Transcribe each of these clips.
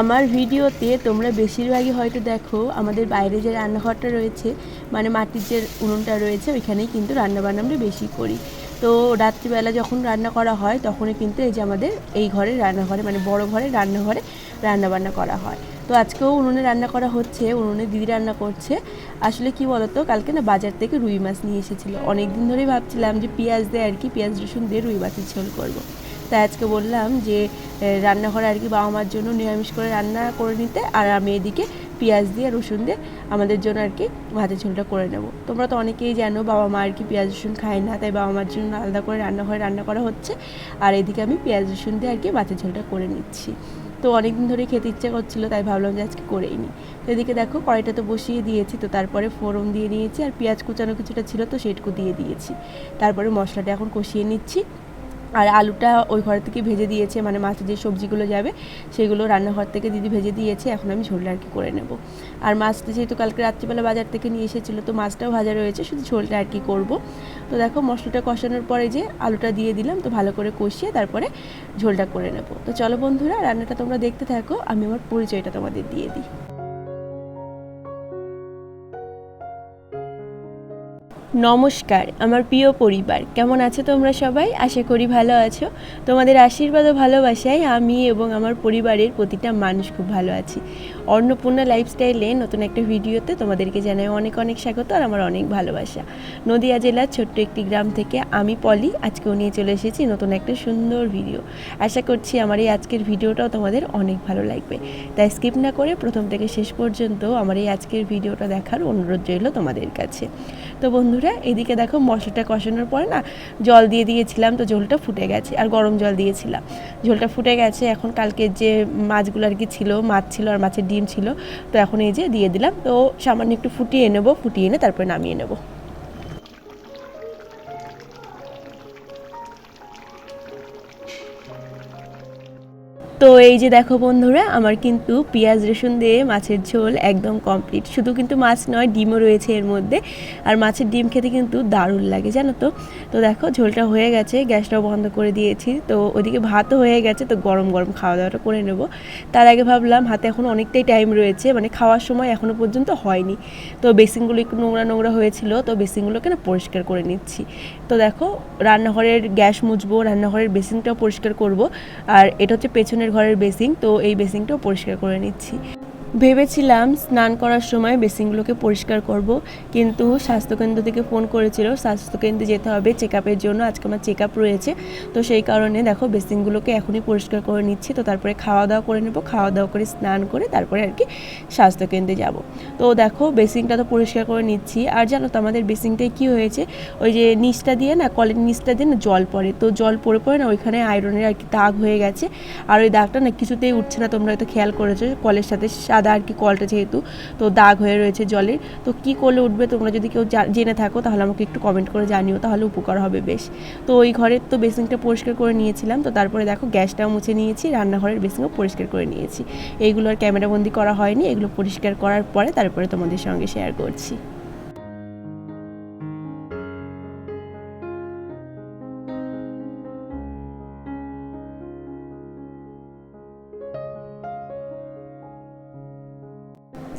আমার ভিডিওতে তোমরা বেশিরভাগই হয়তো দেখো, আমাদের বাইরে যে রান্নাঘরটা রয়েছে মানে মাটির যে উনুনটা রয়েছে, ওইখানেই কিন্তু রান্নাবান্না আমরা বেশি করি। তো রাত্রিবেলা যখন রান্না করা হয়, তখনই কিন্তু এই যে আমাদের এই ঘরে রান্নাঘরে মানে বড় ঘরে রান্নাঘরে রান্নাবান্না করা হয়। তো আজকেও উনুনে রান্না করা হচ্ছে, উনুনে দিদি রান্না করছে। আসলে কি বলতো, কালকে না বাজার থেকে রুই মাছ নিয়ে এসেছিল। অনেক দিন ধরেই ভাবছিলাম যে পেঁয়াজ দিয়ে আর কি, পেঁয়াজ রসুন দিয়ে রুই মাছের ঝোল করব। তাই আজকে বললাম যে রান্নাঘরে আর কি বাবা মার জন্য নিরামিষ করে রান্না করে নিতে, আর আমি এদিকে পেঁয়াজ দিয়ে, রসুন দিয়ে আমাদের জন্য আর কি ভাতের ঝোলটা করে নেব। তোমরা তো অনেকেই জানো বাবা মা আর কি পেঁয়াজ, রসুন খায় না, তাই বাবা মার জন্য আলাদা করে রান্নাঘরে রান্না করা হচ্ছে। আর এদিকে আমি পেঁয়াজ, রসুন দিয়ে আর কি ভাতের ঝোলটা করে নিচ্ছি। তো অনেক দিন ধরে খেতে ইচ্ছা করছিল, তাই ভাবলাম যে আজকে করেই নিই তো এদিকে দেখো কড়াইটা তো বসিয়ে দিয়েছি, তো তারপরে ফোড়ন দিয়ে নিয়েছি, আর পেঁয়াজ কুচানো কিছুটা ছিল, তো সেটুকু দিয়ে দিয়েছি। তারপরে মশলাটা এখন কষিয়ে নিচ্ছি। আর আলুটা ওই ঘর থেকে ভেজে দিয়েছে মানে মাছের যে সবজিগুলো যাবে, সেগুলো রান্নাঘর থেকে দিদি ভেজে দিয়েছে, এখন আমি ঝোলটা আর কি করে নেব। আর মাছটা যেহেতু কালকে রাত্রিবেলা বাজার থেকে নিয়ে এসেছিল, তো মাছটাও ভাজা রয়েছে, শুধু ঝোলটা আর কি করব। তো দেখো মশলাটা কষানোর পরে যে আলুটা দিয়ে দিলাম, তো ভালো করে কষিয়ে তারপরে ঝোলটা করে নেব। তো চলো বন্ধুরা, রান্নাটা তোমরা দেখতে থাকো, আমি আমার পরিচয়টা তোমাদের দিয়ে দিই। নমস্কার, আমার প্রিয় পরিবার। কেমন আছো তোমরা সবাই? আশা করি ভালো আছো। তোমাদের আশীর্বাদ ও ভালোবাসায় আমি এবং আমার পরিবারের প্রতিটা মানুষ খুব ভালো আছি। অন্নপূর্ণা লাইফস্টাইলে নতুন একটা ভিডিওতে তোমাদেরকে জানাই অনেক অনেক স্বাগত আর আমার অনেক ভালোবাসা। নদিয়া জেলার ছোট্ট একটি গ্রাম থেকে আমি পলি, আজকেও নিয়ে চলে এসেছি নতুন একটা সুন্দর ভিডিও। আশা করছি আমার এই আজকের ভিডিওটাও তোমাদের অনেক ভালো লাগবে। তাই স্কিপ না করে প্রথম থেকে শেষ পর্যন্ত আমার এই আজকের ভিডিওটা দেখার অনুরোধ রইল তোমাদের কাছে। তো বন্ধুরা এদিকে দেখো মশলাটা কষানোর পরে না জল দিয়ে দিয়েছিলাম তো ঝোলটা ফুটে গেছে, আর গরম জল দিয়েছিলাম। ঝোলটা ফুটে গেছে, এখন কালকে যে মাছগুলো আর কি ছিল, মাছ ছিল আর মাছের ডিম ছিল, তো এখন এই যে দিয়ে দিলাম। তো সামান্য একটু ফুটিয়ে নেব, ফুটিয়ে এনে তারপরে নামিয়ে নেব। তো এই যে দেখো বন্ধুরা, আমার কিন্তু পেঁয়াজ, রসুন দিয়ে মাছের ঝোল একদম কমপ্লিট শুধু কিন্তু মাছ নয়, ডিমও রয়েছে এর মধ্যে। আর মাছের ডিম খেতে কিন্তু দারুণ লাগে, জানো তো? তো দেখো, ঝোলটা হয়ে গেছে, গ্যাসটাও বন্ধ করে দিয়েছি। তো ওইদিকে ভাতও হয়ে গেছে, তো গরম গরম খাওয়া দাওয়াটা করে নেব। তার আগে ভাবলাম, হাতে এখন অনেকটাই টাইম রয়েছে মানে খাওয়ার সময় এখনও পর্যন্ত হয়নি। তো বেসিনগুলো একটু নোংরা নোংরা হয়েছিল, তো বেসিনগুলোকে না পরিষ্কার করে নিচ্ছি। তো দেখো, রান্নাঘরের গ্যাস মুছবো, রান্নাঘরের বেসিনটাও পরিষ্কার করব। আর এটা হচ্ছে পেছনের ঘরের বেসিং তো এই বেসিংটাও পরিষ্কার করে নিচ্ছি। ভেবেছিলাম স্নান করার সময় বেসিনগুলোকে পরিষ্কার করব, কিন্তু স্বাস্থ্যকেন্দ্র থেকে ফোন করেছিল, স্বাস্থ্যকেন্দ্রে যেতে হবে চেক আপের জন্য, আজকে আমার চেক আপ রয়েছে। তো সেই কারণে দেখো বেসিনগুলোকে এখনই পরিষ্কার করে নিচ্ছি, তো তারপরে খাওয়া দাওয়া করে নেব খাওয়া দাওয়া করে স্নান করে তারপরে আর কি স্বাস্থ্যকেন্দ্রে যাব। তো দেখো বেসিনটা তো পরিষ্কার করে নিচ্ছি, আর জানো তো আমাদের বেসিংটায় কি হয়েছে, ওই যে নিচটা দিয়ে না, কলের নিচটা দিয়ে না জল পড়ে, তো জল পড়ে পড়ে না ওইখানে আয়রনের আর কি দাগ হয়ে গেছে, আর ওই দাগটা না কিছুতেই উঠছে না, তোমরা হয়তো খেয়াল করেছ, কলের সাথে সাদা আর কি কলটা যেহেতু, তো দাগ হয়ে রয়েছে জলের তো কি করলে উঠবে তোমরা যদি কেউ জেনে থাকো, তাহলে আমাকে একটু কমেন্ট করে জানিও, তাহলে উপকার হবে বেশ। তো ওই ঘরের তো বেসিনটা পরিষ্কার করে নিয়েছিলাম, তো তারপরে দেখো গ্যাসটাও মুছে নিয়েছি, রান্নাঘরের বেসিনও পরিষ্কার করে নিয়েছি। এইগুলো আর ক্যামেরাবন্দি করা হয়নি, এগুলো পরিষ্কার করার পরে তারপরে তোমাদের সঙ্গে শেয়ার করছি।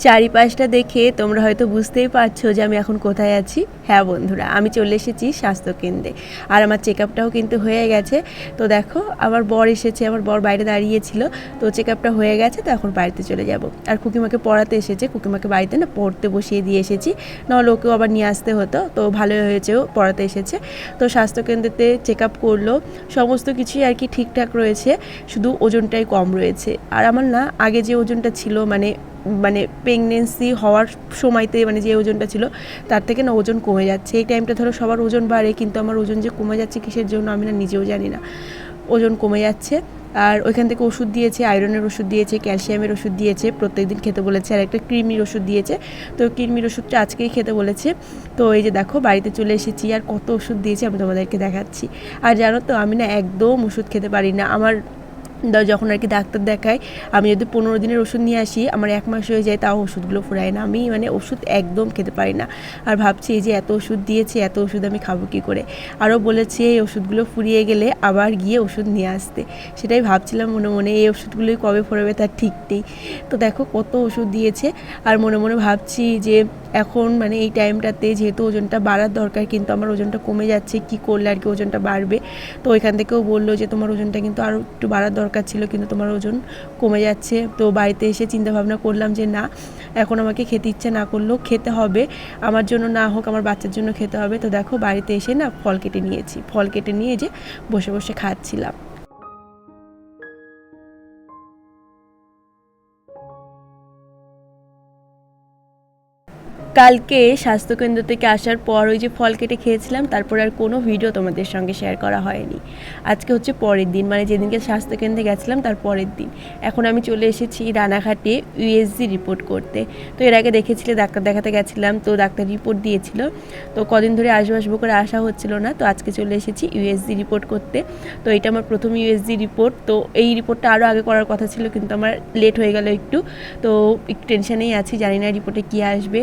চারিপাশটা দেখে তোমরা হয়তো বুঝতেই পারছ যে আমি এখন কোথায় আছি। হ্যাঁ বন্ধুরা, আমি চলে এসেছি স্বাস্থ্যকেন্দ্রে। আর আমার চেক কিন্তু হয়ে গেছে। তো দেখো, আমার বর এসেছে, আমার বর বাইরে দাঁড়িয়েছিল। তো চেক হয়ে গেছে, তো এখন বাড়িতে চলে যাব। আর কুকিমাকে পড়াতে এসেছে, কুকিমাকে বাড়িতে না পড়তে বসিয়ে দিয়ে এসেছি। নাহলে ওকেও আবার নিয়ে আসতে হতো, তো ভালোই হয়েছে ও পড়াতে এসেছে। তো স্বাস্থ্যকেন্দ্রেতে চেক আপ করল, সমস্ত কিছুই আর কি ঠিকঠাক রয়েছে, শুধু ওজনটাই কম রয়েছে। আর আমার না, আগে যে ওজনটা ছিল মানে মানে প্রেগনেন্সি হওয়ার সময়তে মানে যে ওজনটা ছিল, তার থেকে না ওজন কমে যাচ্ছে। এই টাইমটা ধরো সবার ওজন বাড়ে, কিন্তু আমার ওজন যে কমে যাচ্ছে কিসের জন্য আমি না নিজেও জানি না। ওজন কমে যাচ্ছে, আর ওইখান থেকে ওষুধ দিয়েছে আয়রনের ওষুধ দিয়েছে ক্যালসিয়ামের ওষুধ দিয়েছে, প্রত্যেকদিন খেতে বলেছে, আর একটা কৃমির ওষুধ দিয়েছে। তো কৃমির ওষুধটা আজকেই খেতে বলেছে। তো এই যে দেখো, বাড়িতে চলে এসেছি, আর কত ওষুধ দিয়েছে আমি তোমাদেরকে দেখাচ্ছি। আর জানো তো, আমি না একদম ওষুধ খেতে পারি না। আমার যখন আর কি ডাক্তার দেখায়, আমি যদি পনেরো দিনের ওষুধ নিয়ে আসি, আমার এক মাস হয়ে যায়, তাও ওষুধগুলো ফুরায় না। আমি মানে ওষুধ একদম খেতে পারি না। আর ভাবছি এই যে এত ওষুধ দিয়েছে, এত ওষুধ আমি খাব কী করে? আরও বলেছে এই ওষুধগুলো ফুরিয়ে গেলে আবার গিয়ে ওষুধ নিয়ে আসতে। সেটাই ভাবছিলাম মনে মনে, এই ওষুধগুলোই কবে ফুরবে তার ঠিক নেই। তো দেখো কত ওষুধ দিয়েছে। আর মনে মনে ভাবছি যে এখন মানে এই টাইমটাতে যেহেতু ওজনটা বাড়ার দরকার, কিন্তু আমার ওজনটা কমে যাচ্ছে, কি করলে আর কি ওজনটা বাড়বে? তো ওইখান থেকেও বলল যে তোমার ওজনটা কিন্তু আরও একটু বাড়ার দরকার। ছিল, কিন্তু তোমার ওজন কমে যাচ্ছে। তো বাড়িতে এসে চিন্তা ভাবনা করলাম যে, না, এখন আমাকে খেতে ইচ্ছে না করলেও খেতে হবে। আমার জন্য না হোক, আমার বাচ্চার জন্য খেতে হবে। তো দেখো, বাড়িতে এসে না ফল কেটে নিয়েছি। ফল কেটে নিয়ে যে বসে বসে খাচ্ছিলাম। কালকে স্বাস্থ্যকেন্দ্র থেকে আসার পর ওই যে ফল কেটে খেয়েছিলাম, তারপর আর কোনো ভিডিও তোমাদের সঙ্গে শেয়ার করা হয়নি। আজকে হচ্ছে পরের দিন মানে যেদিনকে স্বাস্থ্যকেন্দ্রে গেছিলাম তার পরের দিন। এখন আমি চলে এসেছি রানাঘাটে ইউএসজি রিপোর্ট করতে। তো এর আগে দেখেছিলে, ডাক্তার দেখাতে গেছিলাম, তো ডাক্তার রিপোর্ট দিয়েছিল। তো কদিন ধরে আসব আসব করে আসা হচ্ছিল না, তো আজকে চলে এসেছি ইউএসজি রিপোর্ট করতে। তো এটা আমার প্রথম ইউএসজি রিপোর্ট তো এই রিপোর্টটা আরও আগে করার কথা ছিল, কিন্তু আমার লেট হয়ে গেল একটু। তো একটু টেনশনেই আছি, জানি না রিপোর্টে কী আসবে।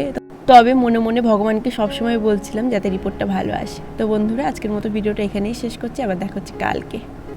তবে মনে মনে ভগবানকে সবসময় বলছিলাম যাতে রিপোর্টটা ভালো আসে। তো বন্ধুরা, আজকের মতো ভিডিওটা এখানেই শেষ করছি। আবার দেখা হচ্ছে কালকে।